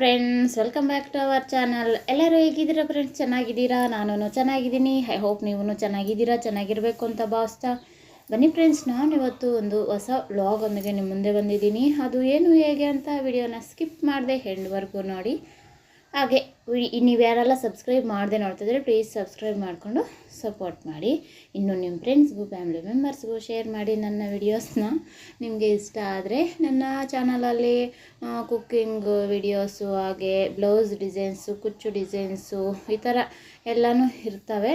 Friends welcome back to our channel ಎಲ್ಲರೂ ಹೇಗಿದ್ದೀರಾ friends ಚೆನ್ನಾಗಿದ್ದೀರಾ? ನಾನು ಚೆನ್ನಾಗಿದ್ದೀನಿ. ಐ ಹೋಪ್ ನೀವು ಚೆನ್ನಾಗಿದ್ದೀರಾ? ಚೆನ್ನಾಗಿರಬೇಕು ಅಂತ ಭಾವಿಸ್ತಾ ಬನ್ನಿ ಫ್ರೆಂಡ್ಸ್ ನಾನು ಇವತ್ತು ಒಂದು ಹೊಸ ವ್ಲಾಗ್ ಒಂದಿಗೆ ನಿಮ್ಮ ಮುಂದೆ ಬಂದಿದ್ದೀನಿ. ಅದು ಏನು, ಹೇಗೆ ಅಂತ ವಿಡಿಯೋನ ಸ್ಕಿಪ್ ಮಾಡಿದೆ ಹೆಂಡ್ವರೆಗೂ ನೋಡಿ. ಹಾಗೆ ನೀವು ಯಾರೆಲ್ಲ ಸಬ್ಸ್ಕ್ರೈಬ್ ಮಾಡದೆ ನೋಡ್ತಿದ್ರೆ ಪ್ಲೀಸ್ ಸಬ್ಸ್ಕ್ರೈಬ್ ಮಾಡಿಕೊಂಡು ಸಪೋರ್ಟ್ ಮಾಡಿ. ಇನ್ನು ನಿಮ್ಮ ಫ್ರೆಂಡ್ಸ್ಗೂ ಫ್ಯಾಮಿಲಿ ಮೆಂಬರ್ಸ್ಗೂ ಶೇರ್ ಮಾಡಿ ನನ್ನ ವಿಡಿಯೋಸ್ನ ನಿಮಗೆ ಇಷ್ಟ ಆದರೆ ನನ್ನ ಚಾನಲಲ್ಲಿ ಕುಕ್ಕಿಂಗ್ ವಿಡಿಯೋಸು ಹಾಗೆ ಬ್ಲೌಸ್ ಡಿಸೈನ್ಸು ಕುಚ್ಚು ಡಿಸೈನ್ಸು ಈ ಥರ ಎಲ್ಲನೂ ಇರ್ತವೆ.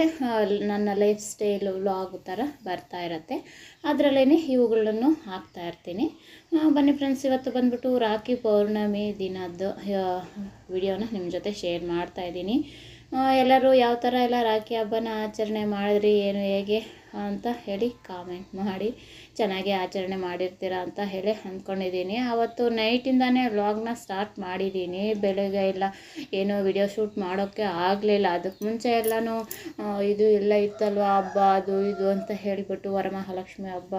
ನನ್ನ ಲೈಫ್ ಸ್ಟೈಲು ವ್ಲಾಗ್ ಥರ ಬರ್ತಾ ಇರತ್ತೆ. ಅದರಲ್ಲೇ ಇವುಗಳನ್ನು ಹಾಕ್ತಾ ಇರ್ತೀನಿ. ಬನ್ನಿ ಫ್ರೆಂಡ್ಸ್ ಇವತ್ತು ಬಂದ್ಬಿಟ್ಟು ರಾಖಿ ಪೌರ್ಣಮಿ ದಿನದ್ದು ವಿಡಿಯೋನ ನಿಮ್ಮ ಜೊತೆ ಶೇರ್ ಮಾಡ್ತಾ ಆ, ಎಲ್ಲರೂ ಯಾವ ಥರ ಎಲ್ಲ ರಾಖಿ ಹಬ್ಬನ ಆಚರಣೆ ಮಾಡಿದ್ರಿ, ಏನು, ಹೇಗೆ ಅಂತ ಹೇಳಿ ಕಾಮೆಂಟ್ ಮಾಡಿ. ಚೆನ್ನಾಗಿ ಆಚರಣೆ ಮಾಡಿರ್ತೀರಾ ಅಂತ ಹೇಳಿ ಅಂದ್ಕೊಂಡಿದ್ದೀನಿ. ಆವತ್ತು ನೈಟಿಂದಾನೇ ವ್ಲಾಗ್ನ ಸ್ಟಾರ್ಟ್ ಮಾಡಿದ್ದೀನಿ. ಬೆಳಗ್ಗೆ ಎಲ್ಲ ಏನೋ ವಿಡಿಯೋ ಶೂಟ್ ಮಾಡೋಕ್ಕೆ ಆಗಲಿಲ್ಲ. ಅದಕ್ಕೆ ಮುಂಚೆ ಎಲ್ಲನೂ ಇದು ಎಲ್ಲ ಇತ್ತಲ್ವ ಹಬ್ಬ, ಅದು, ಇದು ಅಂತ ಹೇಳಿಬಿಟ್ಟು ವರಮಹಾಲಕ್ಷ್ಮಿ ಹಬ್ಬ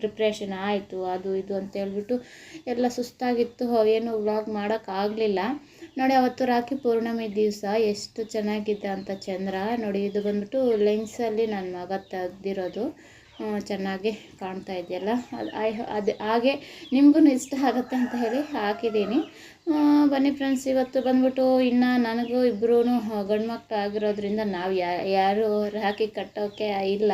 ಪ್ರಿಪ್ರೇಷನ್ ಆಯಿತು, ಅದು, ಇದು ಅಂತ ಹೇಳ್ಬಿಟ್ಟು ಎಲ್ಲ ಸುಸ್ತಾಗಿತ್ತು. ಏನು ವ್ಲಾಗ್ ಮಾಡೋಕ್ಕಾಗಲಿಲ್ಲ ನೋಡಿ, ಅವತ್ತು ರಾಖಿ ಪೌರ್ಣಮಿ ದಿವಸ ಎಷ್ಟು ಚೆನ್ನಾಗಿದೆ ಅಂತ ಚಂದ್ರ. ನೋಡಿ, ಇದು ಬಂದ್ಬಿಟ್ಟು ಲೆನ್ಸಲ್ಲಿ ನನ್ನ ಮಗ ತೆಗ್ದಿರೋದು. ಚೆನ್ನಾಗಿ ಕಾಣ್ತಾ ಇದೆಯಲ್ಲ? ಅದು ಹಾಗೆ ನಿಮಗೂ ಇಷ್ಟ ಆಗುತ್ತೆ ಅಂತ ಹೇಳಿ ಹಾಕಿದ್ದೀನಿ. ಬನ್ನಿ ಫ್ರೆಂಡ್ಸ್ ಇವತ್ತು ಬಂದ್ಬಿಟ್ಟು ಇನ್ನು ನನಗೂ ಇಬ್ಬರೂ ಗಂಡು ಮಕ್ಕಳು ಆಗಿರೋದ್ರಿಂದ ನಾವು ಯಾರು ರಾಖಿ ಕಟ್ಟೋಕ್ಕೆ ಇಲ್ಲ.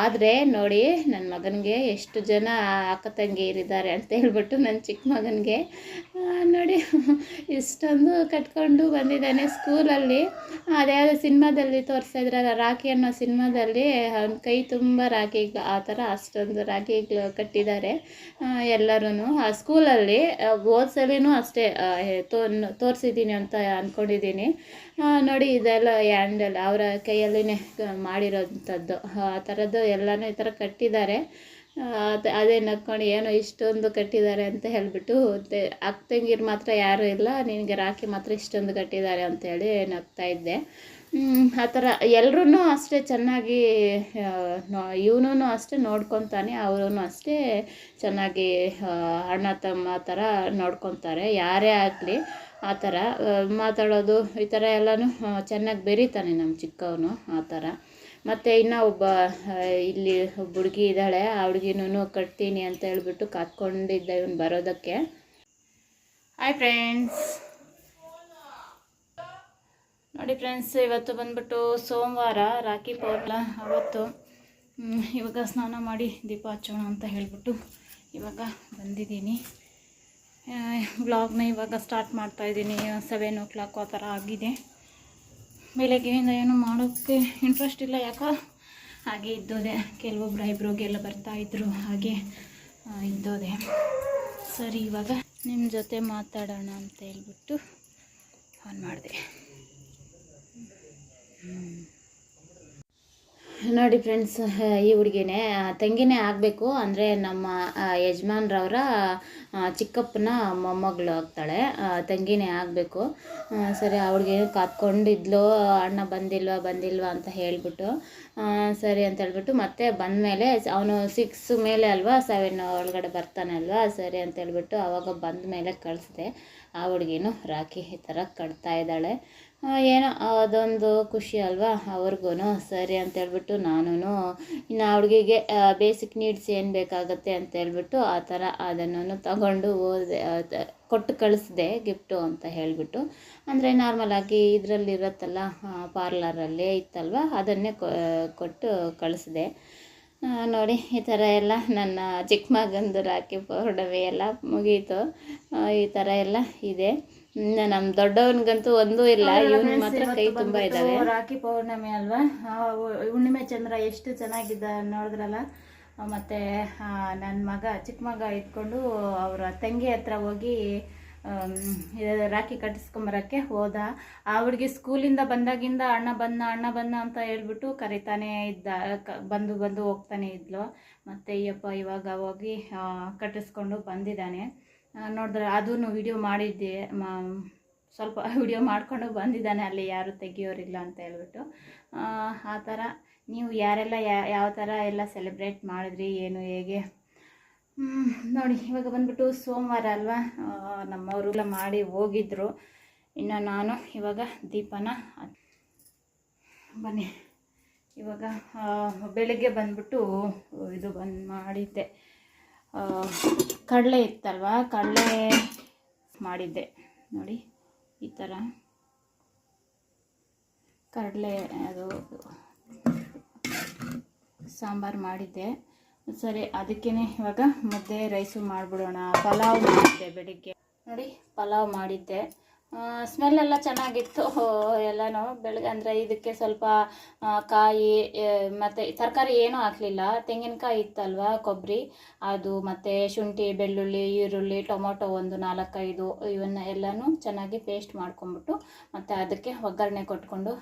ಆದರೆ ನೋಡಿ ನನ್ನ ಮಗನಿಗೆ ಎಷ್ಟು ಜನ ಅಕ್ಕ ತಂಗಿಯರಿದ್ದಾರೆ ಅಂತ ಹೇಳ್ಬಿಟ್ಟು ನನ್ನ ಚಿಕ್ಕ ಮಗನಿಗೆ ನೋಡಿ, ಇಷ್ಟೊಂದು ಕಟ್ಕೊಂಡು ಬಂದಿದ್ದಾನೆ ಸ್ಕೂಲಲ್ಲಿ. ಅದೇ ಸಿನಿಮಾದಲ್ಲಿ ತೋರಿಸಿದ್ರಲ್ಲ ರಾಖಿ ಅನ್ನೋ ಸಿನಿಮಾದಲ್ಲಿ, ಅವ್ನ ಕೈ ತುಂಬ ರಾಖಿಗಳು ಆ ಥರ ಅಷ್ಟೊಂದು ರಾಖಿಗಳು ಕಟ್ಟಿದ್ದಾರೆ ಎಲ್ಲರೂ ಆ, ಸ್ಕೂಲಲ್ಲಿ ಓದ್ಸಲಿನೂ ಸಲಿನೂ ಅಷ್ಟೇ ತೋರಿಸಿದ್ದೀನಿ ಅಂತ ಅಂದ್ಕೊಂಡಿದ್ದೀನಿ ನೋಡಿ, ಇದೆಲ್ಲ ಹ್ಯಾಂಡಲ್ ಅವರ ಕೈಯಲ್ಲಿನೇ ಮಾಡಿರೋಂಥದ್ದು. ಆ ಥರದ್ದು ಎಲ್ಲನೂ ಈ ಥರ ಕಟ್ಟಿದ್ದಾರೆ. ಅದ್- ನಕ್ಕೊಂಡು ಏನೋ ಇಷ್ಟೊಂದು ಕಟ್ಟಿದ್ದಾರೆ ಅಂತ ಹೇಳಿಬಿಟ್ಟು ಅಕ್ಕ ಮಾತ್ರ ಯಾರೂ ಇಲ್ಲ, ನಿನಗೆ ರಾಖಿ ಮಾತ್ರ ಇಷ್ಟೊಂದು ಕಟ್ಟಿದ್ದಾರೆ ಅಂತೇಳಿ ನಗ್ತಾ ಇದ್ದೆ. ಆ ಥರ ಎಲ್ಲರೂ ಅಷ್ಟೇ ಚೆನ್ನಾಗಿ ಇವನೂ ಅಷ್ಟೇ ನೋಡ್ಕೊತಾನೆ ಅವರೂ ಅಷ್ಟೇ ಚೆನ್ನಾಗಿ ಅಣ್ಣ ತಮ್ಮ ಥರ ನೋಡ್ಕೊತಾರೆ. ಯಾರೇ ಆಗಲಿ ಆ ಥರ ಮಾತಾಡೋದು ಈ ಥರ ಎಲ್ಲನೂ ಚೆನ್ನಾಗಿ ಬೆರೀತಾನೆ ನಮ್ಮ ಚಿಕ್ಕವನು ಆ ಥರ. ಮತ್ತು ಇನ್ನೂ ಒಬ್ಬ ಇಲ್ಲಿ ಒಬ್ಬ ಹುಡುಗಿ ಇದ್ದಾಳೆ, ಆ ಹುಡುಗಿನೂ ಕಟ್ತೀನಿ ಅಂತ ಹೇಳ್ಬಿಟ್ಟು ಕಾತ್ಕೊಂಡಿದ್ದೆ ಇವನು ಬರೋದಕ್ಕೆ. ಹಾಯ್ ಫ್ರೆಂಡ್ಸ್ ನೋಡಿ ಫ್ರೆಂಡ್ಸ್ ಇವತ್ತು ಬಂದ್ಬಿಟ್ಟು ಸೋಮವಾರ, ರಾಖಿ ಪೌರ್ಣ ಅವತ್ತು. ಇವಾಗ ಸ್ನಾನ ಮಾಡಿ ದೀಪ ಹಚ್ಚೋಣ ಅಂತ ಹೇಳಿಬಿಟ್ಟು ಇವಾಗ ಬಂದಿದ್ದೀನಿ. ಬ್ಲಾಗ್ನ ಇವಾಗ ಸ್ಟಾರ್ಟ್ ಮಾಡ್ತಾ ಇದ್ದೀನಿ. ಸೆವೆನ್ ಓ ಕ್ಲಾಕ್ ಆ ಥರ ಆಗಿದೆ. ಬೆಳಗ್ಗೆಯಿಂದ ಏನು ಮಾಡೋಕ್ಕೆ ಇಂಟ್ರೆಸ್ಟ್ ಇಲ್ಲ, ಯಾಕೋ? ಹಾಗೆ ಇದ್ದೋದೆ. ಕೆಲವೊಬ್ರು ಐಬ್ರೋಗೆಲ್ಲ ಬರ್ತಾಯಿದ್ರು ಹಾಗೆ ಇದ್ದೋದೆ. ಸರಿ, ಇವಾಗ ನಿಮ್ಮ ಜೊತೆ ಮಾತಾಡೋಣ ಅಂತ ಹೇಳ್ಬಿಟ್ಟು ಆನ್ ಮಾಡಿದೆ. ನೋಡಿ ಫ್ರೆಂಡ್ಸ್ ಈ ಹುಡುಗಿನೇ ತಂಗಿನೇ ಆಗಬೇಕು ಅಂದರೆ ನಮ್ಮ ಯಜಮಾನ್ರವರ ಚಿಕ್ಕಪ್ಪನ ಮೊಮ್ಮಗಳು ಆಗ್ತಾಳೆ. ತಂಗಿನೇ ಆಗಬೇಕು. ಸರಿ, ಆ ಹುಡುಗಿ ಕಾತ್ಕೊಂಡಿದ್ಲು ಅಣ್ಣ ಬಂದಿಲ್ವಾ ಬಂದಿಲ್ವಾ ಅಂತ ಹೇಳಿಬಿಟ್ಟು ಸರಿ ಅಂತ ಹೇಳ್ಬಿಟ್ಟು ಮತ್ತೆ ಬಂದಮೇಲೆ ಅವನು ಸಿಕ್ಸ್ ಮೇಲೆ ಅಲ್ವಾ ಸೆವೆನ್ ಒಳಗಡೆ ಬರ್ತಾನೆ ಅಲ್ವಾ, ಸರಿ ಅಂತ ಹೇಳ್ಬಿಟ್ಟು ಆವಾಗ ಬಂದ ಮೇಲೆ ಕಳಿಸಿದೆ. ಆ ಹುಡುಗಿನೂ ರಾಖಿ ಈ ಥರ ಕಟ್ತಾ ಇದ್ದಾಳೆ. ಏನೋ ಅದೊಂದು ಖುಷಿ ಅಲ್ವಾ? ಅವ್ರಿಗೂ ಸರಿ ಅಂತ ಹೇಳ್ಬಿಟ್ಟು ನಾನು ಇನ್ನು ಹುಡುಗಿಗೆ ಬೇಸಿಕ್ ನೀಡ್ಸ್ ಏನು ಬೇಕಾಗುತ್ತೆ ಅಂತ ಹೇಳ್ಬಿಟ್ಟು ಆ ಥರ ಅದನ್ನು ತಗೊಂಡು ಹೋದೆ ಕೊಟ್ಟು ಕಳಿಸ್ದೆ ಗಿಫ್ಟು ಅಂತ ಹೇಳಿಬಿಟ್ಟು. ಅಂದರೆ ನಾರ್ಮಲಾಗಿ ಇದರಲ್ಲಿ ಇರುತ್ತಲ್ಲ ಪಾರ್ಲರಲ್ಲೇ ಇತ್ತಲ್ವ? ಅದನ್ನೇ ಕೊಟ್ಟು ಕಳಿಸ್ದೆ. ನೋಡಿ, ಈ ಥರ ಎಲ್ಲ ನನ್ನ ಚಿಕ್ಕ ಮಗಂದು ರಾಖಿ ಪೌರ್ಣಮಿ ಎಲ್ಲ ಮುಗೀತು. ಈ ಥರ ಎಲ್ಲ ಇದೆ. ನಮ್ಮ ದೊಡ್ಡವನ್ಗಂತೂ ಒಂದೂ ಇಲ್ಲ ಇವನ್ ಮಾತ್ರ ಕೈ ತುಂಬಾ ಇದಾವೆ. ರಾಖಿ ಪೌರ್ಣಮಿ ಅಲ್ವಾ? ಹುಣ್ಣಿಮೆ ಚಂದ್ರ ಎಷ್ಟು ಚೆನ್ನಾಗಿದ್ದ ನೋಡಿದ್ರಲ್ಲ? ಮತ್ತೆ ನನ್ನ ಮಗ ಚಿಕ್ಕ ಮಗ ಇಟ್ಕೊಂಡು ಅವರ ತಂಗಿ ಹತ್ರ ಹೋಗಿ ರಾಖಿ ಕಟ್ಟಿಸ್ಕೊಂಬರಕ್ಕೆ ಹೋದ. ಆ ಹುಡುಗಿ ಸ್ಕೂಲಿಂದ ಬಂದಾಗಿಂದ ಅಣ್ಣ ಬಂದ ಅಣ್ಣ ಬಂದ ಅಂತ ಹೇಳ್ಬಿಟ್ಟು ಕರಿತಾನೆ ಇದ್ದ ಬಂದು ಬಂದು ಹೋಗ್ತಾನೆ ಇದ್ಲು. ಮತ್ತೆ ಅಯ್ಯಪ್ಪ ಇವಾಗ ಹೋಗಿ ಕಟ್ಟಿಸ್ಕೊಂಡು ಬಂದಿದ್ದಾನೆ. ನೋಡಿದ್ರೆ ಅದೂ ವಿಡಿಯೋ ಮಾಡಿದ್ದೆ. ಸ್ವಲ್ಪ ವಿಡಿಯೋ ಮಾಡಿಕೊಂಡು ಬಂದಿದ್ದಾನೆ ಅಲ್ಲಿ ಯಾರು ತೆಗಿಯೋರಿಲ್ಲ ಅಂತ ಹೇಳ್ಬಿಟ್ಟು. ಆ, ಥರ ನೀವು ಯಾರೆಲ್ಲ ಯಾವ ಥರ ಎಲ್ಲ ಸೆಲೆಬ್ರೇಟ್ ಮಾಡಿದ್ರಿ ಏನು ಹೇಗೆ? ನೋಡಿ ಇವಾಗ ಬಂದ್ಬಿಟ್ಟು ಸೋಮವಾರ ಅಲ್ವಾ? ನಮ್ಮವರು ನಮ್ಮವರೆಲ್ಲ ಮಾಡಿ ಹೋಗಿದ್ರು. ಇನ್ನು ನಾನು ಇವಾಗ ದೀಪನ ಬನ್ನಿ. ಇವಾಗ ಬೆಳಗ್ಗೆ ಬಂದ್ಬಿಟ್ಟು ಇದು ಬಂದು ಮಾಡಿದ್ದೆ. ಕಡಲೆ ಇತ್ತಲ್ವಾ? ಕಡಲೆ ಮಾಡಿದ್ದೆ. ನೋಡಿ, ಈ ಥರ ಕಡಲೆ, ಅದು ಸಾಂಬಾರು ಮಾಡಿದ್ದೆ. ಸರಿ ಅದಕ್ಕೇ ಇವಾಗ ಮುದ್ದೆ ರೈಸು ಮಾಡಿಬಿಡೋಣ. ಪಲಾವ್ ಮಾಡಿದ್ದೆ ಬೆಳಿಗ್ಗೆ. ನೋಡಿ, ಪಲಾವ್ ಮಾಡಿದ್ದೆ. ಸ್ಮೆಲ್ ಎಲ್ಲ ಚೆನ್ನಾಗಿತ್ತು. ಎಲ್ಲನೂ ಬೆಳಗ್ಗೆ ಅಂದರೆ ಇದಕ್ಕೆ ಸ್ವಲ್ಪ ಕಾಯಿ ಮತ್ತು ತರಕಾರಿ ಏನೂ ಹಾಕಲಿಲ್ಲ. ತೆಂಗಿನಕಾಯಿ ಇತ್ತಲ್ವ ಕೊಬ್ಬರಿ ಅದು ಮತ್ತು ಶುಂಠಿ, ಬೆಳ್ಳುಳ್ಳಿ, ಈರುಳ್ಳಿ, ಟೊಮೊಟೊ ಒಂದು ನಾಲ್ಕೈದು, ಇವನ್ನ ಎಲ್ಲನೂ ಚೆನ್ನಾಗಿ ಪೇಸ್ಟ್ ಮಾಡ್ಕೊಂಬಿಟ್ಟು ಮತ್ತು ಅದಕ್ಕೆ ಒಗ್ಗರಣೆ ಕೊಟ್ಕೊಂಡು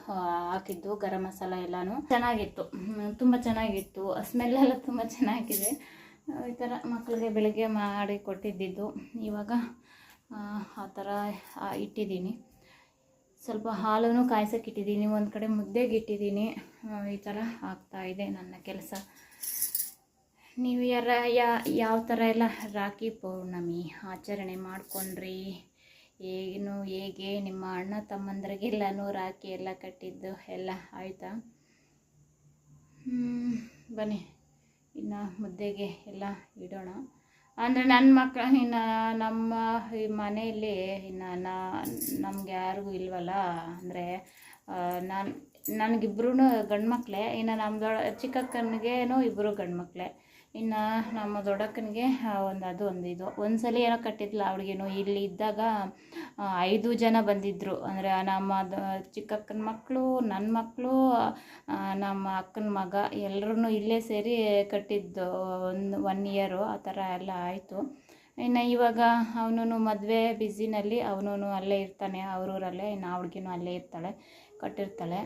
ಹಾಕಿದ್ದು, ಗರಂ ಮಸಾಲ ಎಲ್ಲನೂ. ಚೆನ್ನಾಗಿತ್ತು. ತುಂಬ ಚೆನ್ನಾಗಿತ್ತು. ಸ್ಮೆಲ್ ಎಲ್ಲ ತುಂಬ ಚೆನ್ನಾಗಿದೆ. ಈ ಥರ ಮಕ್ಕಳಿಗೆ ಬೆಳಗ್ಗೆ ಮಾಡಿ ಕೊಟ್ಟಿದ್ದಿದ್ದು. ಇವಾಗ ಆ, ಥರ ಇಟ್ಟಿದ್ದೀನಿ. ಸ್ವಲ್ಪ ಹಾಲನ್ನು ಕಾಯ್ಸಕ್ಕೆ ಇಟ್ಟಿದ್ದೀನಿ. ಒಂದು ಕಡೆ ಮುದ್ದೆಗೆ ಇಟ್ಟಿದ್ದೀನಿ. ಈ ಥರ ಆಗ್ತಾ ಇದೆ ನನ್ನ ಕೆಲಸ. ನೀವು ಯಾರ ಯಾವ ಥರ ಎಲ್ಲ ರಾಖಿ ಪೌರ್ಣಮಿ ಆಚರಣೆ ಮಾಡ್ಕೊಂಡ್ರಿ? ಏನು ಹೇಗೆ? ನಿಮ್ಮ ಅಣ್ಣ ತಮ್ಮಂದ್ರಿಗೆಲ್ಲನೂ ರಾಖಿ ಎಲ್ಲ ಕಟ್ಟಿದ್ದು ಎಲ್ಲ ಆಯಿತಾ? ಬನ್ನಿ. ಇನ್ನು ಮುದ್ದೆಗೆ ಎಲ್ಲ ಇಡೋಣ. ಅಂದರೆ ನನ್ನ ಮಕ್ಕಳು ಇನ್ನು ನಮ್ಮ ಈ ಮನೆಯಲ್ಲಿ ಇನ್ನು ನಾ, ನಮ್ಗೆ ಯಾರಿಗೂ ಇಲ್ವಲ್ಲ, ಅಂದರೆ ನಾನು ನನಗಿಬ್ರು ಗಂಡು ಮಕ್ಕಳೇ ಇನ್ನು ನಮ್ಮ ಚಿಕ್ಕಕ್ಕನಿಗೇನು ಚಿಕ್ಕಕ್ಕನಿಗೇನೋ ಇಬ್ಬರು ಗಂಡು ಮಕ್ಕಳೇ ಇನ್ನು ನಮ್ಮ ದೊಡ್ಡಕ್ಕನಿಗೆ ಒಂದು ಅದು ಒಂದು ಇದು. ಒಂದು ಸಲ ಏನೋ ಕಟ್ಟಿದ್ಲ ಅವಳಿಗೇನು, ಇಲ್ಲಿ ಇದ್ದಾಗ ಐದು ಜನ ಬಂದಿದ್ದರು ಅಂದರೆ ನಮ್ಮ ಚಿಕ್ಕಕ್ಕನ ಮಕ್ಕಳು ನನ್ನ ಮಕ್ಕಳು ನಮ್ಮ ಅಕ್ಕನ ಮಗ ಎಲ್ಲರೂ ಇಲ್ಲೇ ಸೇರಿ ಕಟ್ಟಿದ್ದು ಒಂದು ಒನ್ ಇಯರು ಆ ಥರ ಎಲ್ಲ ಆಯಿತು. ಇನ್ನು ಇವಾಗ ಅವನು ಮದುವೆ ಬ್ಯುಸಿನಲ್ಲಿ ಅವನು ಅಲ್ಲೇ ಇರ್ತಾನೆ, ಅವ್ರೂರಲ್ಲೇ, ಇನ್ನು ಅವಳಿಗೇನು ಅಲ್ಲೇ ಇರ್ತಾಳೆ, ಕಟ್ಟಿರ್ತಾಳೆ.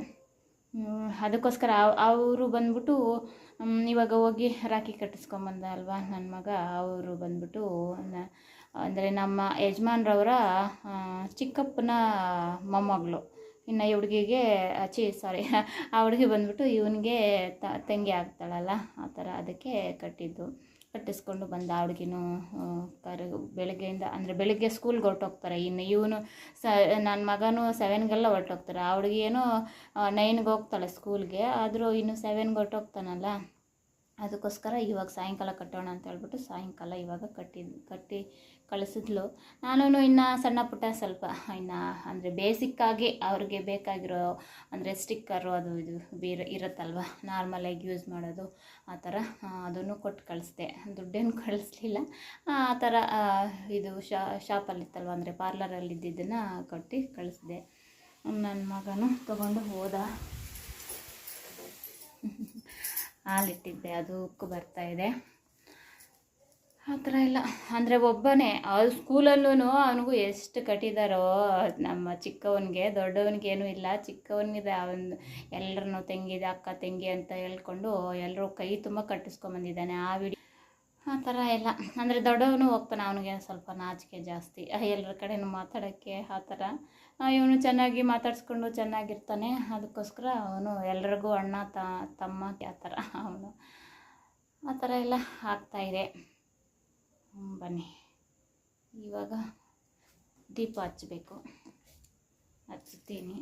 ಅದಕ್ಕೋಸ್ಕರ ಅವರು ಬಂದ್ಬಿಟ್ಟು ಇವಾಗ ಹೋಗಿ ರಾಖಿ ಕಟ್ಟಿಸ್ಕೊಂಬಂದ ಅಲ್ವಾ ನನ್ನ ಮಗ, ಅವರು ಬಂದ್ಬಿಟ್ಟು ಅಂದರೆ ನಮ್ಮ ಯಜಮಾನ್ರವರ ಚಿಕ್ಕಪ್ಪನ ಮೊಮ್ಮಗಳು. ಇನ್ನು ಈ ಹುಡುಗಿಗೆ ಚಿ ಸಾರಿ ಆ ಹುಡುಗಿ ಬಂದ್ಬಿಟ್ಟು ಇವನಿಗೆ ತಂಗಿ ಆಗ್ತಾಳಲ್ಲ, ಆ ಥರ ಅದಕ್ಕೆ ಕಟ್ಟಿದ್ದು. ಕಟ್ಟಿಸ್ಕೊಂಡು ಬಂದ ಹುಡುಗಿನೂ ಕರ, ಬೆಳಗ್ಗೆಯಿಂದ, ಅಂದರೆ ಬೆಳಗ್ಗೆ ಸ್ಕೂಲ್ಗೆ ಹೊರಟೋಗ್ತಾರೆ. ಇನ್ನು ಇವನು ಸ ನನ್ನ ಮಗನೂ ಸೆವೆನ್ಗೆಲ್ಲ ಹೊರಟೋಗ್ತಾರೆ. ಏನೋ ನೈನ್ಗೆ ಹೋಗ್ತಾಳೆ ಸ್ಕೂಲ್ಗೆ ಆದರೂ ಇನ್ನು ಸೆವೆನ್ಗೆ ಹೊರಟೋಗ್ತಾನಲ್ಲ? ಅದಕ್ಕೋಸ್ಕರ ಇವಾಗ ಸಾಯಂಕಾಲ ಕಟ್ಟೋಣ ಅಂತ ಹೇಳ್ಬಿಟ್ಟು ಸಾಯಂಕಾಲ ಇವಾಗ ಕಟ್ಟಿ ಕಟ್ಟಿ ಕಳಿಸಿದ್ಲು. ನಾನು ಇನ್ನು ಸಣ್ಣ ಪುಟ್ಟ ಸ್ವಲ್ಪ ಇನ್ನು ಅಂದರೆ ಬೇಸಿಕ್ಕಾಗಿ ಅವ್ರಿಗೆ ಬೇಕಾಗಿರೋ ಅಂದರೆ ಸ್ಟಿಕ್ಕರು ಅದು ಇದು ಬೇರೆ ಇರುತ್ತಲ್ವ ನಾರ್ಮಲಾಗಿ ಯೂಸ್ ಮಾಡೋದು ಆ ಥರ ಅದನ್ನು ಕೊಟ್ಟು ಕಳಿಸ್ದೆ. ದುಡ್ಡೇನು ಕಳಿಸ್ಲಿಲ್ಲ. ಆ ಥರ ಇದು ಶಾ, ಶಾಪಲ್ಲಿತ್ತಲ್ವ, ಅಂದರೆ ಪಾರ್ಲರಲ್ಲಿ ಇದ್ದಿದ್ದನ್ನು ಕೊಟ್ಟು ಕಳಿಸ್ದೆ. ನನ್ನ ಮಗನು ತೊಗೊಂಡು ಹೋದ. ಹಾಲಿಟ್ಟಿದ್ದೆ, ಅದು ಉಕ್ಕು ಬರ್ತಾ ಇದೆ. ಆ ಥರ ಎಲ್ಲ. ಅಂದರೆ ಒಬ್ಬನೇ ಅವ್ರು ಸ್ಕೂಲಲ್ಲೂ ಅವನಿಗೂ ಎಷ್ಟು ಕಟ್ಟಿದಾರೋ, ನಮ್ಮ ಚಿಕ್ಕವನಿಗೆ ದೊಡ್ಡವನಿಗೇನು ಇಲ್ಲ. ಚಿಕ್ಕವನಿಗೆ ಅವನು ಎಲ್ಲರನ್ನೂ ತಂಗಿದೆ, ಅಕ್ಕ ತಂಗಿ ಅಂತ ಹೇಳ್ಕೊಂಡು ಎಲ್ಲರೂ ಕೈ ತುಂಬ ಕಟ್ಟಿಸ್ಕೊಂಬಂದಿದ್ದಾನೆ. ಆ ವಿಡಿಯೋ ಆ ಥರ ಎಲ್ಲ. ಅಂದರೆ ದೊಡ್ಡವನು ಹೋಗ್ತಾನೆ ಅವನಿಗೆ ಸ್ವಲ್ಪ ನಾಚಿಕೆ ಜಾಸ್ತಿ. ಎಲ್ಲರ ಕಡೆನೂ ಮಾತಾಡೋಕ್ಕೆ ಆ ಥರ ಇವನು ಚೆನ್ನಾಗಿ ಮಾತಾಡಿಸ್ಕೊಂಡು ಚೆನ್ನಾಗಿರ್ತಾನೆ. ಅದಕ್ಕೋಸ್ಕರ ಅವನು ಎಲ್ರಿಗೂ ಅಣ್ಣ ತಮ್ಮ ಆ ಥರ ಅವನು. ಆ ಥರ ಎಲ್ಲ ಆಗ್ತಾಯಿದೆ ಬನ್ನಿ. ಇವಾಗ ದೀಪ ಹಚ್ಚಬೇಕು ಹಚ್ಚುತ್ತೀನಿ.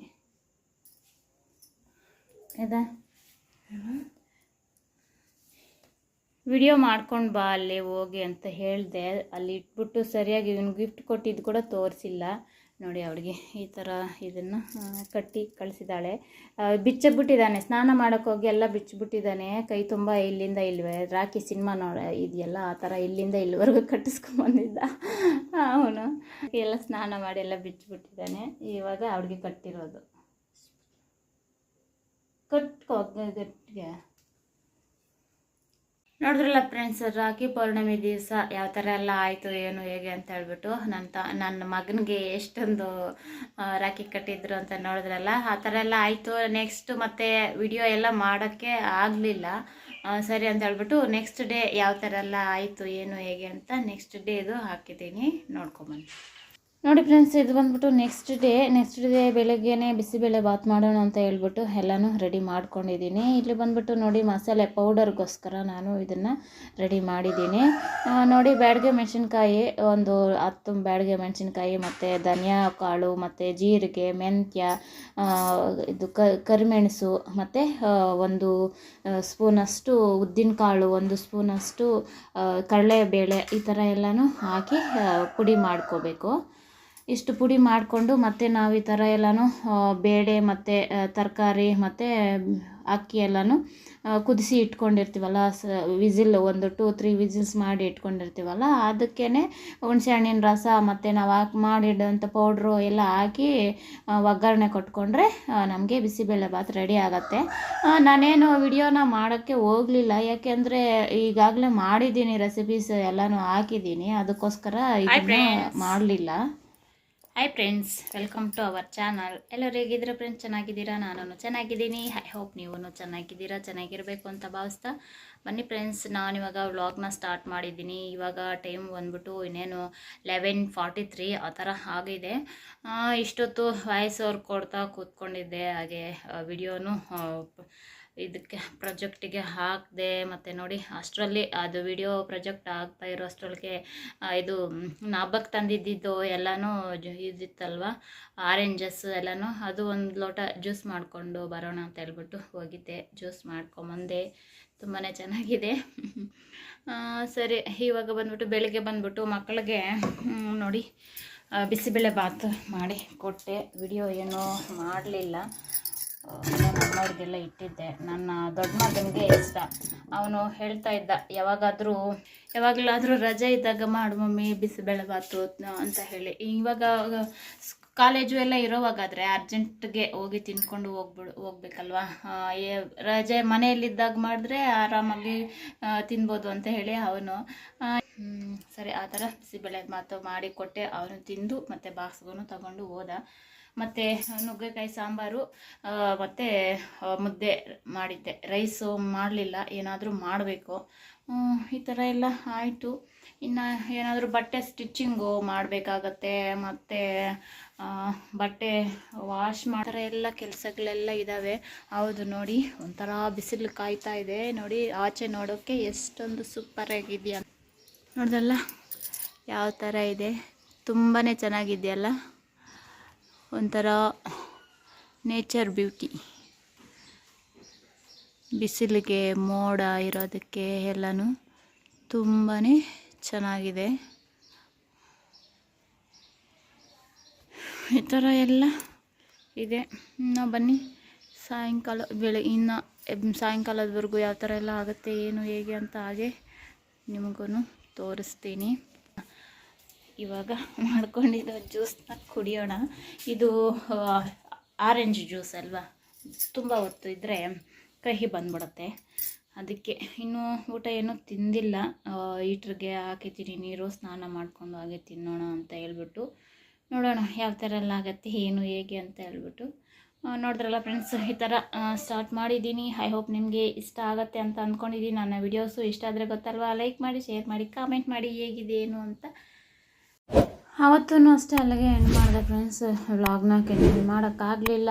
ಇದೆ ವಿಡಿಯೋ ಮಾಡ್ಕೊಂಡು ಬಾ, ಅಲ್ಲಿ ಹೋಗಿ ಅಂತ ಹೇಳಿದೆ. ಅಲ್ಲಿ ಇಟ್ಬಿಟ್ಟು ಸರಿಯಾಗಿ ಇವನು ಗಿಫ್ಟ್ ಕೊಟ್ಟಿದ್ದು ಕೂಡ ತೋರಿಸಿಲ್ಲ. ನೋಡಿ ಅವಳಿಗೆ ಈ ಥರ ಇದನ್ನು ಕಟ್ಟಿ ಕಳಿಸಿದ್ದಾಳೆ ಬಿಚ್ಚಿಬಿಟ್ಟಿದ್ದಾನೆ ಸ್ನಾನ ಮಾಡೋಕ್ಕೋಗಿ ಎಲ್ಲ ಬಿಚ್ಚಿಬಿಟ್ಟಿದ್ದಾನೆ ಕೈ ತುಂಬ ಇಲ್ಲಿಂದ ಇಲ್ವೇ. ರಾಕಿ ಸಿನಿಮಾ ನೋಡ, ಇದೆಯಲ್ಲ, ಆ ಥರ ಇಲ್ಲಿಂದ ಇಲ್ಲಿವರೆಗೂ ಕಟ್ಟಿಸ್ಕೊಂಬಂದಿದ್ದ ಅವನು ಎಲ್ಲ ಸ್ನಾನ ಮಾಡಿ ಎಲ್ಲ ಬಿಚ್ಚಿಬಿಟ್ಟಿದ್ದಾನೆ ಇವಾಗ ಅವಳಿಗೆ ಕಟ್ಟಿರೋದು. ಕಟ್ಕೋ ಗಟ್ಟಿಗೆ ನೋಡಿದ್ರಲ್ಲ ಫ್ರೆಂಡ್ಸ್ ರಾಖಿ ಪೌರ್ಣಮಿ ದಿವಸ ಯಾವ ಥರ ಎಲ್ಲ ಆಯಿತು, ಏನು, ಹೇಗೆ ಅಂತ ಹೇಳ್ಬಿಟ್ಟು ನನ್ನ ತ ನನ್ನ ಮಗನಿಗೆ ಎಷ್ಟೊಂದು ರಾಖಿ ಕಟ್ಟಿದ್ರು ಅಂತ ನೋಡಿದ್ರಲ್ಲ, ಆ ಥರ ಎಲ್ಲ ಆಯಿತು. ನೆಕ್ಸ್ಟ್ ಮತ್ತೆ ವಿಡಿಯೋ ಎಲ್ಲ ಮಾಡೋಕ್ಕೆ ಆಗಲಿಲ್ಲ. ಸರಿ ಅಂತ ಹೇಳ್ಬಿಟ್ಟು ನೆಕ್ಸ್ಟ್ ಡೇ ಯಾವ ಥರ ಎಲ್ಲ ಆಯಿತು, ಏನು, ಹೇಗೆ ಅಂತ ನೆಕ್ಸ್ಟ್ ಡೇ ಇದು ಹಾಕಿದ್ದೀನಿ. ನೋಡ್ಕೊಂಬನ್ನಿ ನೋಡಿ ಫ್ರೆಂಡ್ಸ್ ಇದು ಬಂದ್ಬಿಟ್ಟು ನೆಕ್ಸ್ಟ್ ಡೇ ನೆಕ್ಸ್ಟ್ ಡೇ ಬೆಳಗ್ಗೆನೇ ಬಿಸಿಬೇಳೆ ಬಾತ್ ಮಾಡೋಣ ಅಂತ ಹೇಳ್ಬಿಟ್ಟು ಎಲ್ಲನೂ ರೆಡಿ ಮಾಡ್ಕೊಂಡಿದ್ದೀನಿ. ಇಲ್ಲಿ ಬಂದ್ಬಿಟ್ಟು ನೋಡಿ ಮಸಾಲೆ ಪೌಡರ್ಗೋಸ್ಕರ ನಾನು ಇದನ್ನು ರೆಡಿ ಮಾಡಿದ್ದೀನಿ. ನೋಡಿ ಬ್ಯಾಡಗೆ ಮೆಣಸಿನ್ಕಾಯಿ, ಒಂದು ಹತ್ತು ಬ್ಯಾಡಗೆ ಮೆಣಸಿನ್ಕಾಯಿ ಮತ್ತು ಧನಿಯಾ ಕಾಳು ಮತ್ತು ಜೀರಿಗೆ, ಮೆಂತ್ಯ ಇದು ಕರಿಮೆಣಸು ಮತ್ತು ಒಂದು ಸ್ಪೂನಷ್ಟು ಉದ್ದಿನಕಾಳು ಒಂದು ಸ್ಪೂನಷ್ಟು ಕಡಲೆಬೇಳೆ ಈ ಥರ ಎಲ್ಲನೂ ಹಾಕಿ ಪುಡಿ ಮಾಡ್ಕೋಬೇಕು. ಇಷ್ಟು ಪುಡಿ ಮಾಡಿಕೊಂಡು ಮತ್ತೆ ನಾವು ಈ ಥರ ಎಲ್ಲನೂ ಬೇಳೆ ಮತ್ತು ತರಕಾರಿ ಮತ್ತು ಅಕ್ಕಿ ಎಲ್ಲನೂ ಕುದಿಸಿ ಇಟ್ಕೊಂಡಿರ್ತೀವಲ್ಲ ಸ ವಿಸಿಲ್ ಒಂದು ಟೂ ತ್ರೀ ವಿಝಿಲ್ಸ್ ಮಾಡಿ ಇಟ್ಕೊಂಡಿರ್ತೀವಲ್ಲ ಅದಕ್ಕೇ ಹುಣಸೆ ಹಣ್ಣಿನ ರಸ ಮತ್ತು ನಾವು ಹಾಕಿ ಮಾಡಿಡೋಂಥ ಪೌಡ್ರು ಎಲ್ಲ ಹಾಕಿ ಒಗ್ಗರಣೆ ಕೊಟ್ಕೊಂಡ್ರೆ ನಮಗೆ ಬಿಸಿಬೇಳೆ ಭಾತ್ ರೆಡಿ ಆಗುತ್ತೆ. ನಾನೇನು ವಿಡಿಯೋನ ಮಾಡೋಕ್ಕೆ ಹೋಗಲಿಲ್ಲ ಯಾಕೆಂದರೆ ಈಗಾಗಲೇ ಮಾಡಿದ್ದೀನಿ ರೆಸಿಪೀಸ್ ಎಲ್ಲನೂ ಹಾಕಿದ್ದೀನಿ ಅದಕ್ಕೋಸ್ಕರ ಇದನ್ನೇ ಮಾಡಲಿಲ್ಲ. Hi friends welcome to our channel ಎಲ್ಲರೂ ಹೇಗಿದ್ದೀರಾ ಫ್ರೆಂಡ್ಸ್ ಚೆನ್ನಾಗಿದ್ದೀರಾ? ನಾನು ಚೆನ್ನಾಗಿದ್ದೀನಿ. ಐ ಹೋಪ್ ನೀವು ಚೆನ್ನಾಗಿದ್ದೀರಾ, ಚೆನ್ನಾಗಿರಬೇಕು ಅಂತ ಭಾವಿಸ್ತಾ. ಬನ್ನಿ ಫ್ರೆಂಡ್ಸ್ ನಾನು ಇವಾಗ ವ್ಲಾಗ್ನ ಸ್ಟಾರ್ಟ್ ಮಾಡಿದ್ದೀನಿ. ಇವಾಗ ಟೈಮ್ ಬಂದ್ಬಿಟ್ಟು ಇನ್ನೇನು ಲೆವೆನ್ ಫಾರ್ಟಿ ತ್ರೀ ಆ ಥರ ಆಗಿದೆ. ಇಷ್ಟೊತ್ತು ವಾಯ್ಸ್ ಅವ್ರು ಕೊಡ್ತಾ ಕೂತ್ಕೊಂಡಿದ್ದೆ. ಹಾಗೆ ವಿಡಿಯೋನು ಇದಕ್ಕೆ ಪ್ರೊಜೆಕ್ಟಿಗೆ ಹಾಕಿದೆ, ಮತ್ತು ನೋಡಿ ಅಷ್ಟರಲ್ಲಿ ಅದು ವಿಡಿಯೋ ಪ್ರೊಜೆಕ್ಟ್ ಆಗ್ತಾ ಇರೋ ಅಷ್ಟರೊಳಗೆ ಇದು ನಾಬಕ್ ತಂದಿದ್ದಿದ್ದು ಎಲ್ಲನೂ ಇದಿತ್ತಲ್ವ? ಆರೆಂಜಸ್ ಎಲ್ಲನೂ ಅದು ಒಂದು ಲೋಟ ಜ್ಯೂಸ್ ಮಾಡಿಕೊಂಡು ಬರೋಣ ಅಂತ ಹೇಳ್ಬಿಟ್ಟು ಹೋಗಿದ್ದೆ. ಜ್ಯೂಸ್ ಮಾಡ್ಕೊಂಬಂದೆ. ತುಂಬಾ ಚೆನ್ನಾಗಿದೆ. ಸರಿ, ಇವಾಗ ಬಂದ್ಬಿಟ್ಟು ಬೆಳಿಗ್ಗೆ ಬಂದ್ಬಿಟ್ಟು ಮಕ್ಕಳಿಗೆ ನೋಡಿ ಬಿಸಿಬೇಳೆ ಬಾತು ಮಾಡಿ ಕೊಟ್ಟೆ. ವಿಡಿಯೋ ಏನೂ ಮಾಡಲಿಲ್ಲ. ನಮ್ಮವ್ರಿಗೆಲ್ಲ ಇಟ್ಟಿದ್ದೆ. ನನ್ನ ದೊಡ್ಡ ಮಗನಿಗೆ ಇಷ್ಟ. ಅವನು ಹೇಳ್ತಾ ಇದ್ದ, ಯಾವಾಗಾದರೂ, ಯಾವಾಗಲಾದರೂ ರಜೆ ಇದ್ದಾಗ ಮಾಡು ಮಮ್ಮಿ ಬಿಸಿಬೇಳೆ ಬಾತು ಅಂತ ಹೇಳಿ. ಇವಾಗ, ಕಾಲೇಜು ಎಲ್ಲ ಇರೋವಾಗಾದರೆ ಅರ್ಜೆಂಟ್ಗೆ ಹೋಗಿ ತಿನ್ಕೊಂಡು ಹೋಗ್ಬಿಡು, ಹೋಗ್ಬೇಕಲ್ವಾ? ರಜೆ ಮನೆಯಲ್ಲಿದ್ದಾಗ ಮಾಡಿದ್ರೆ ಆರಾಮಾಗಿ ತಿನ್ಬೋದು ಅಂತ ಹೇಳಿ ಅವನು ಸರಿ, ಆ ಥರ ಬಿಸಿಬೇಳೆ ಮಾತು ಮಾಡಿ ಕೊಟ್ಟೆ. ಅವನು ತಿಂದು ಮತ್ತು ಬಾಕ್ಸ್ಗೂ ತಗೊಂಡು ಹೋದ. ಮತ್ತು ನುಗ್ಗೆಕಾಯಿ ಸಾಂಬಾರು ಮತ್ತು ಮುದ್ದೆ ಮಾಡಿದ್ದೆ. ರೈಸು ಮಾಡಲಿಲ್ಲ, ಏನಾದರೂ ಮಾಡಬೇಕು. ಈ ಥರ ಎಲ್ಲ ಆಯಿತು. ಇನ್ನು ಏನಾದರೂ ಬಟ್ಟೆ ಸ್ಟಿಚ್ಚಿಂಗು ಮಾಡಬೇಕಾಗತ್ತೆ, ಮತ್ತು ಬಟ್ಟೆ ವಾಶ್ ಮಾಡ್ತಾರೆ ಎಲ್ಲ ಕೆಲಸಗಳೆಲ್ಲ ಇದ್ದಾವೆ ಹೌದು, ನೋಡಿ, ಒಂಥರ ಬಿಸಿಲು ಕಾಯ್ತಾ ಇದೆ. ನೋಡಿ, ಆಚೆ ನೋಡೋಕ್ಕೆ ಎಷ್ಟೊಂದು ಸೂಪರಾಗಿದೆಯಾ ನೋಡ್ದಲ್ಲ, ಯಾವ ಥರ ಇದೆ. ತುಂಬಾ ಚೆನ್ನಾಗಿದೆಯಲ್ಲ. ಒಂಥರ ನೇಚರ್ ಬ್ಯೂಟಿ ಬಿಸಿಲಿಗೆ ಮೋಡ ಇರೋದಕ್ಕೆ ಎಲ್ಲನೂ ತುಂಬಾ ಚೆನ್ನಾಗಿದೆ. ಈ ಥರ ಎಲ್ಲ ಇದೆ. ಇನ್ನು ಬನ್ನಿ. ಸಾಯಂಕಾಲ ಬೆಳೆ ಇನ್ನು ಸಾಯಂಕಾಲದವರೆಗೂ ಯಾವ ಥರ ಎಲ್ಲ ಆಗುತ್ತೆ, ಏನು ಹೇಗೆ ಅಂತ ಹಾಗೆ ನಿಮಗೂ ತೋರಿಸ್ತೀನಿ. ಇವಾಗ ಮಾಡ್ಕೊಂಡಿರೋ ಜ್ಯೂಸ್ನ ಕುಡಿಯೋಣ. ಇದು ಆರೆಂಜ್ ಜ್ಯೂಸ್ ಅಲ್ವಾ? ತುಂಬ ಹೊತ್ತು ಇದ್ದರೆ ಕಹಿ ಬಂದ್ಬಿಡುತ್ತೆ. ಅದಕ್ಕೆ ಇನ್ನೂ ಊಟ ಏನೂ ತಿಂದಿಲ್ಲ. ಹೀಟ್ರಿಗೆ ಹಾಕಿದ್ದೀನಿ ನೀರು, ಸ್ನಾನ ಮಾಡಿಕೊಂಡು ಹಾಗೆ ತಿನ್ನೋಣ ಅಂತ ಹೇಳ್ಬಿಟ್ಟು. ನೋಡೋಣ ಯಾವ ಥರ ಎಲ್ಲ ಆಗುತ್ತೆ, ಏನು, ಹೇಗೆ ಅಂತ ಹೇಳ್ಬಿಟ್ಟು. ನೋಡಿದ್ರಲ್ಲ ಫ್ರೆಂಡ್ಸ್, ಈ ಥರ ಸ್ಟಾರ್ಟ್ ಮಾಡಿದ್ದೀನಿ. ಐ ಹೋಪ್ ನಿಮಗೆ ಇಷ್ಟ ಆಗುತ್ತೆ ಅಂತ ಅಂದ್ಕೊಂಡಿದ್ದೀನಿ. ನನ್ನ ವೀಡಿಯೋಸು ಇಷ್ಟ ಆದರೆ ಗೊತ್ತಲ್ವಾ? ಲೈಕ್ ಮಾಡಿ, ಶೇರ್ ಮಾಡಿ, ಕಾಮೆಂಟ್ ಮಾಡಿ, ಹೇಗಿದೆ, ಏನು ಅಂತ. ಅವತ್ತೂ ಅಷ್ಟೇ ಅಲ್ಲಿಗೆ ಎಂಡ್ ಮಾಡಿದೆ ಫ್ರೆಂಡ್ಸ್ ವ್ಲಾಗ್ನ ಕಂಟಿನ್ಯೂ ಮಾಡೋಕ್ಕಾಗಲಿಲ್ಲ.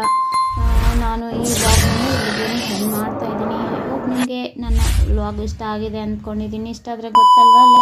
ನಾನು ಈ ವ್ಲಾಗ್ನ ಎಂಡ್ ಮಾಡ್ತಾ ಇದ್ದೀನಿ. ಐ ನಿಮಗೆ ನನ್ನ ವ್ಲಾಗ್ ಇಷ್ಟ ಆಗಿದೆ ಅಂದ್ಕೊಂಡಿದ್ದೀನಿ. ಇಷ್ಟ ಆದರೆ ಗೊತ್ತಲ್ವಾ?